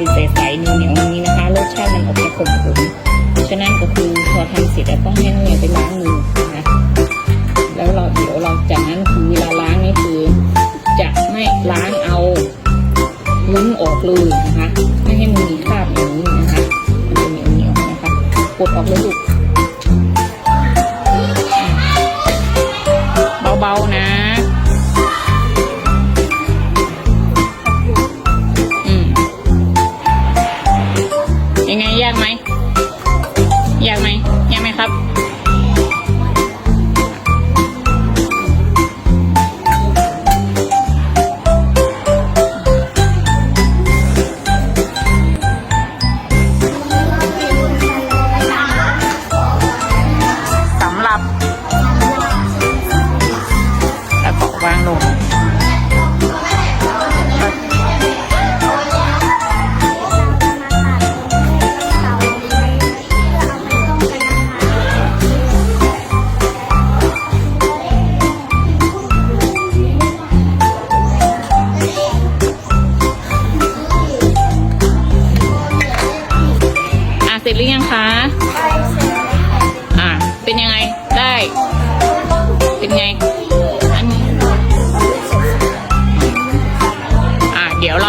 คือใสๆเหนียวเหนียวนี้นะคะรสชาติมันออกจะขมขมฉะนั้นก็คือพอทำเสร็จแล้วต้องให้นักเรียไปล้างมือนะคะแล้วเราเดี๋ยวเราจากนั้นคือเวลาล้างนี่คือจะไม่ล้างเอาลุ้นออกเลยนะคะไม่ให้มือมีคราบอย่างนี้นะคะมันจะเหนียวเหนียวนะคะกดออกเลยลูก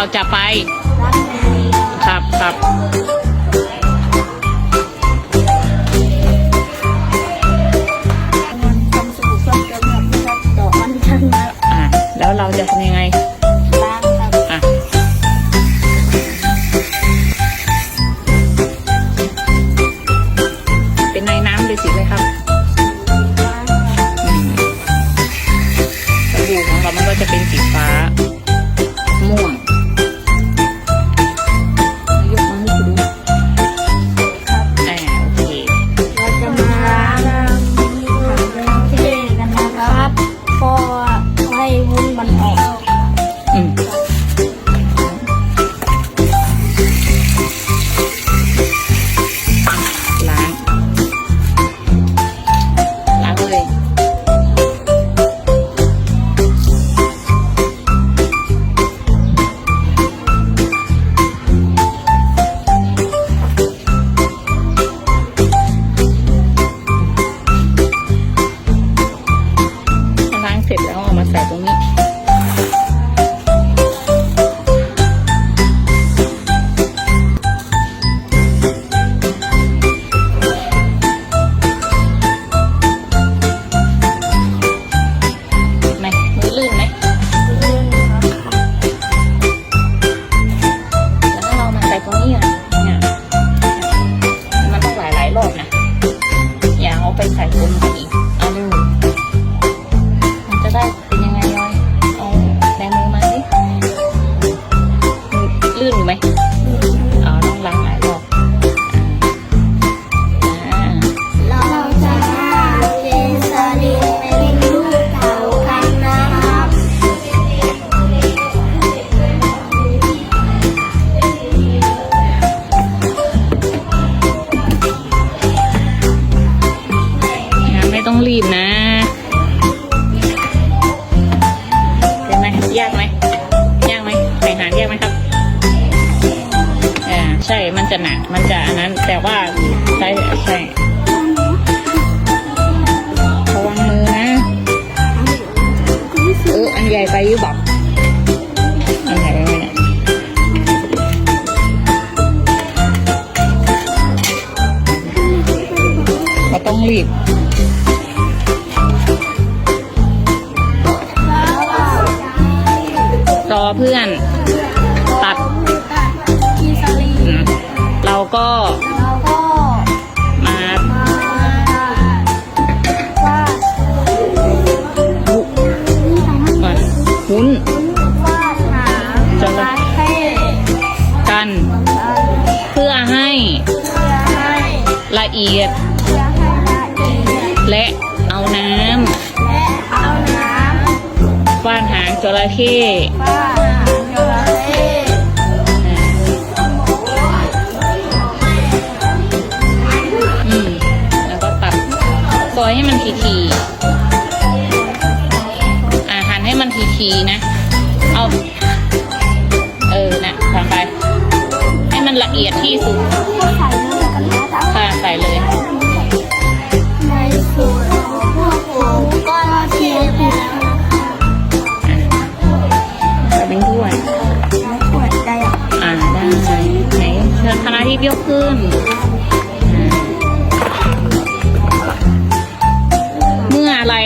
เราจะไปครับครับแล้วเราจะทำยังไง รี ก็แล้วก็มามาว่าบุก่อนหุ้นว่าหาจระเข้กัน เพื่อให้เพื่อให้ละเอียด เพื่อให้ละเอียดและเอาน้และเอาน้ำฟาดหางจระเข้ำว่าหาจระเข้ มันทีๆอ่าหั่นให้มันทีๆนะ เอา เออ นะทำไป ให้มันละเอียดที่สุดก็ใส่เนื้อกันแล้วแต่ค่ะ ใส่เลยในส่วนของพวกผมก็เทียบแล้วใส่เป็นถ้วย ขวดได้อะอ่า ได้ไหนเชิญคณะที่ยกขึ้น อะไร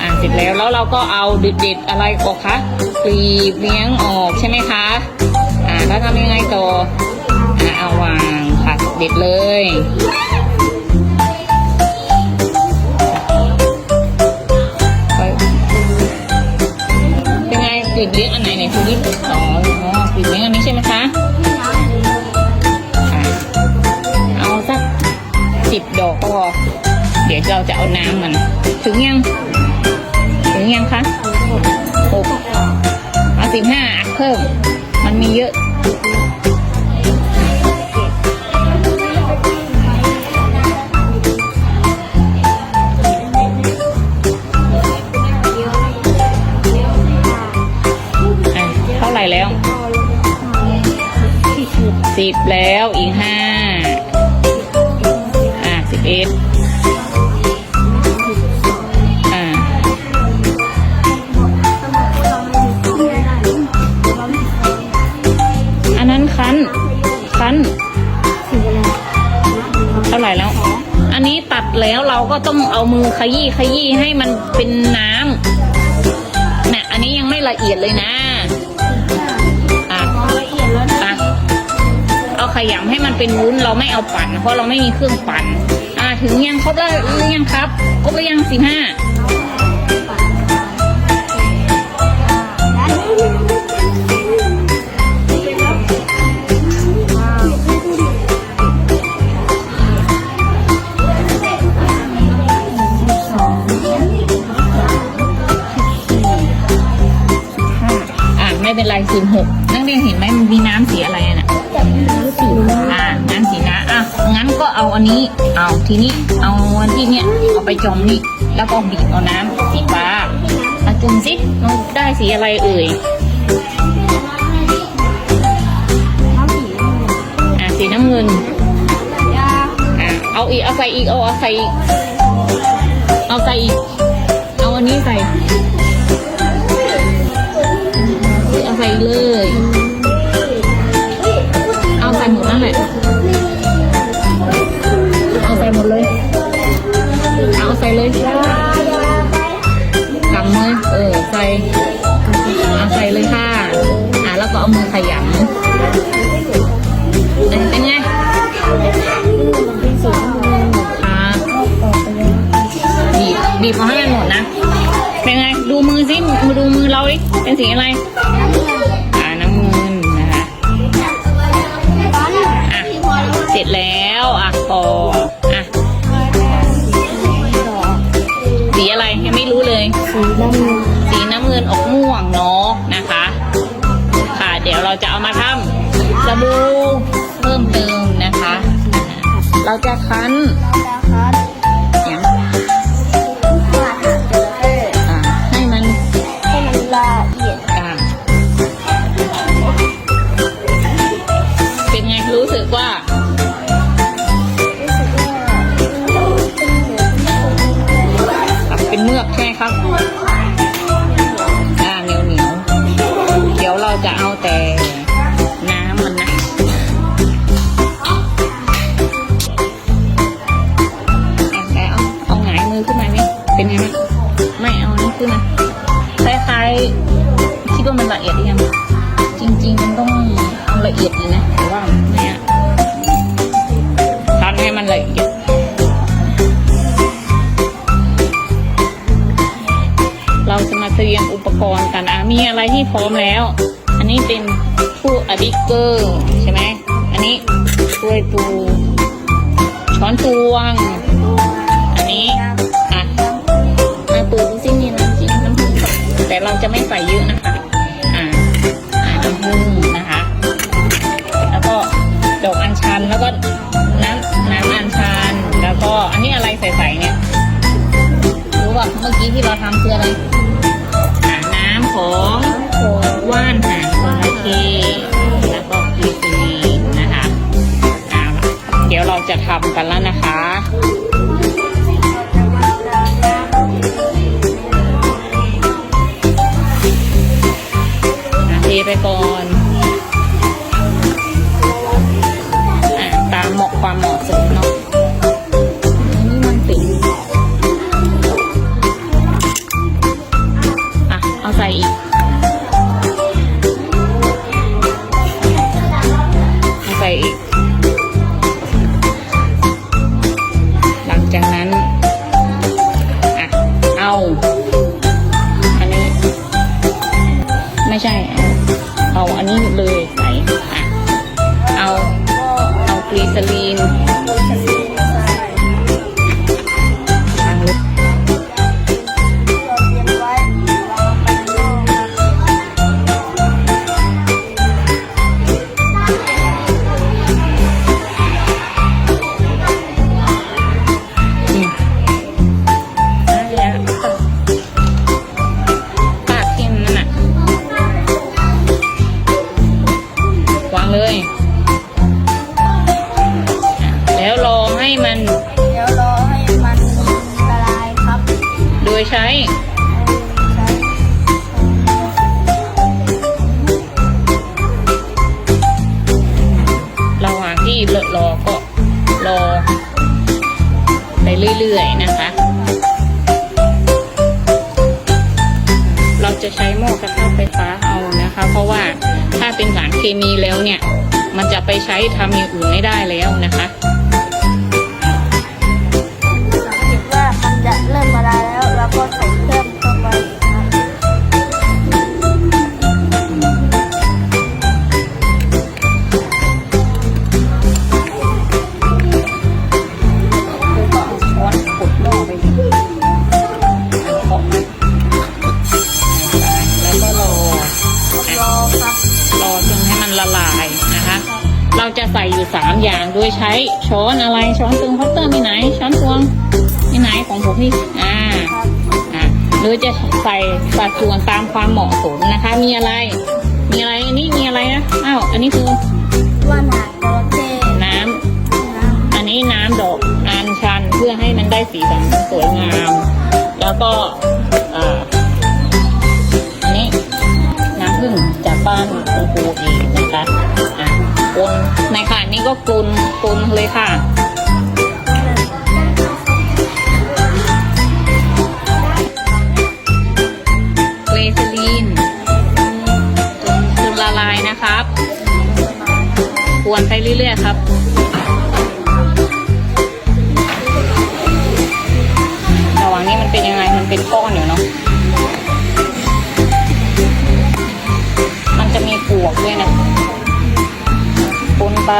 อ่าเสร็จแล้วแล้วเราก็เอาเด็ดๆอะไรออกคะกรีบเลี้ยงออกใช่ไหมคะ อ่าแล้วทำยังไงต่ออ่าเอาวางค่ะเด็ดเลยไปเป็นไงกรีบเลี้ยงอันไหนเนี่ยคุณดิอ๋ออ๋อกรีบเลี้ยงอันนี้ใช่ไหมคะ เราจะเอาน้ำมัน ถึงยัง ถึงยังคะหกเอาสิบห้าเพิ่ม มันมีเยอะอะเท่าไหร่แล้วสิบแล้วอีกห้าอะสิบเอ็ด คั้นเท่าไหร่แล้ว อันนี้ตัดแล้วเราก็ต้องเอามือขยี้ขยี้ให้มันเป็นน้ำน่ะอันนี้ยังไม่ละเอียดเลยนะอะละเอียดแล้วนะอะเอาขยำให้มันเป็นวุ้นเราไม่เอาปั่น เพราะเราไม่มีเครื่องปั่น อะถึงยังครบแล้วยังครับ ครบหรือยังสิบห้า ทีนี้เอาวันที่เนี้ยเอาไปจมนี่ แล้วก็บีบเอาน้ำสีฟ้าอาจุ่มสิมันได้สีอะไรเอ่ยอะสีน้ำเงินอะเอาอีกเอาใส่อีกเอาเอาใส่อีกเอาใส่อีกเอาอันนี้ใส่ สีอะไรอ่าน้ำเงินนะคะอะเสร็จแล้วอะพออะสีอะไรยังไม่รู้เลยสีน้ำเงินออกม่วงเนาะนะคะ ค่ะเดี๋ยวเราจะเอามาทำสบู่เพิ่มเติมเราจะคั้นเราจะคัด เป็นไงไม่เอานี่ขึ้นมาคล้ายๆคิดว่ามันละเอียดหรือยังจริง ๆ มันต้องละเอียดเลยนะแต่ว่าเนี่ยทำให้มันละเอียดเราจะมาเตรียมอุปกรณ์กันอะมีอะไรที่พร้อมแล้ว อันนี้เป็นผู้อดิเกอร์ใช่ไหมอันนี้ถ้วยตูช้อนตวง จะไม่ใส่เยอะนะคะ อ่าน้ำผึ้งนะคะ แล้วก็ดอกอัญชันแล้วก็น้ำน้ำอัญชันแล้วก็อันนี้อะไรใส่ๆเนี่ยรู้ป่ะเมื่อกี้ที่เราทำคืออะไรน้ำของโขงว่านหางจระเข้แล้วก็กลีซีรีนนะคะเอาละเดี๋ยวเราจะทำกันแล้วนะคะ ไปก่อน ทำอย่างอื่นไม่ได้แล้วนะคะ ส่สัดส่วนตามความเหมาะสมนะคะ มีอะไร มีอะไรอันนี้มีอะไรนะอ้าวอันนี้คือว่าหางจระเข้น้ำน้ำอันนี้น้ำดอกอัญชันเพื่อให้มันได้สีสันสวยงาม แล้วก็เอ่ออันนี้น้ำผึ้งจากบ้านคุณครูเองนะคะอะกลนในขณะนี้ก็กลนกลนเลยค่ะ กวนไปเรื่อยๆครับระหว่างนี้มันเป็นยังไงมันเป็นก้อนอยู่เนาะมันจะมีปลวกด้วยนะปนไป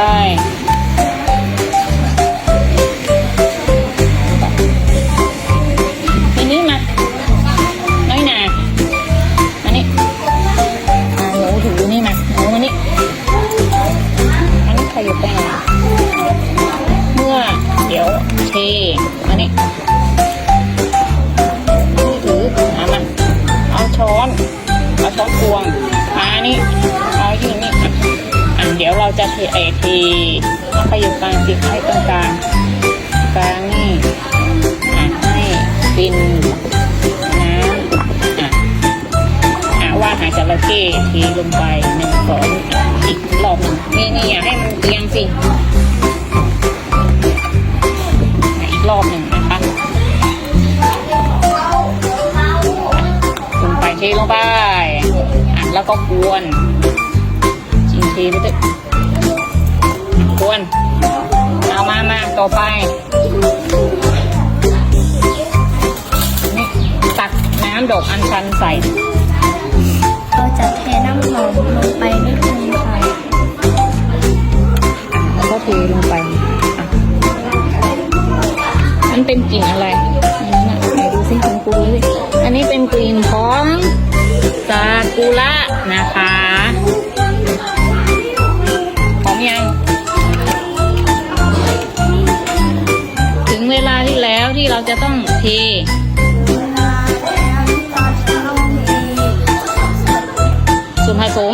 ก็กวนริงทีไปเถอะกวน เอามามาต่อไป นี่ตักน้ำดอกอัญชันใส่ เราจะเทน้ำหอมลงไปนิดนึงค่ะแล้วก็เทลงไปอะมันเป็นกลิ่นอะไรอันนี้นะไหนดูสิคุณครูดูสิอันนี้เป็นกลิ่นของ ซากุระนะคะขอมยังถึงเวลาที่แล้วที่เราจะต้องเทส่วนผสม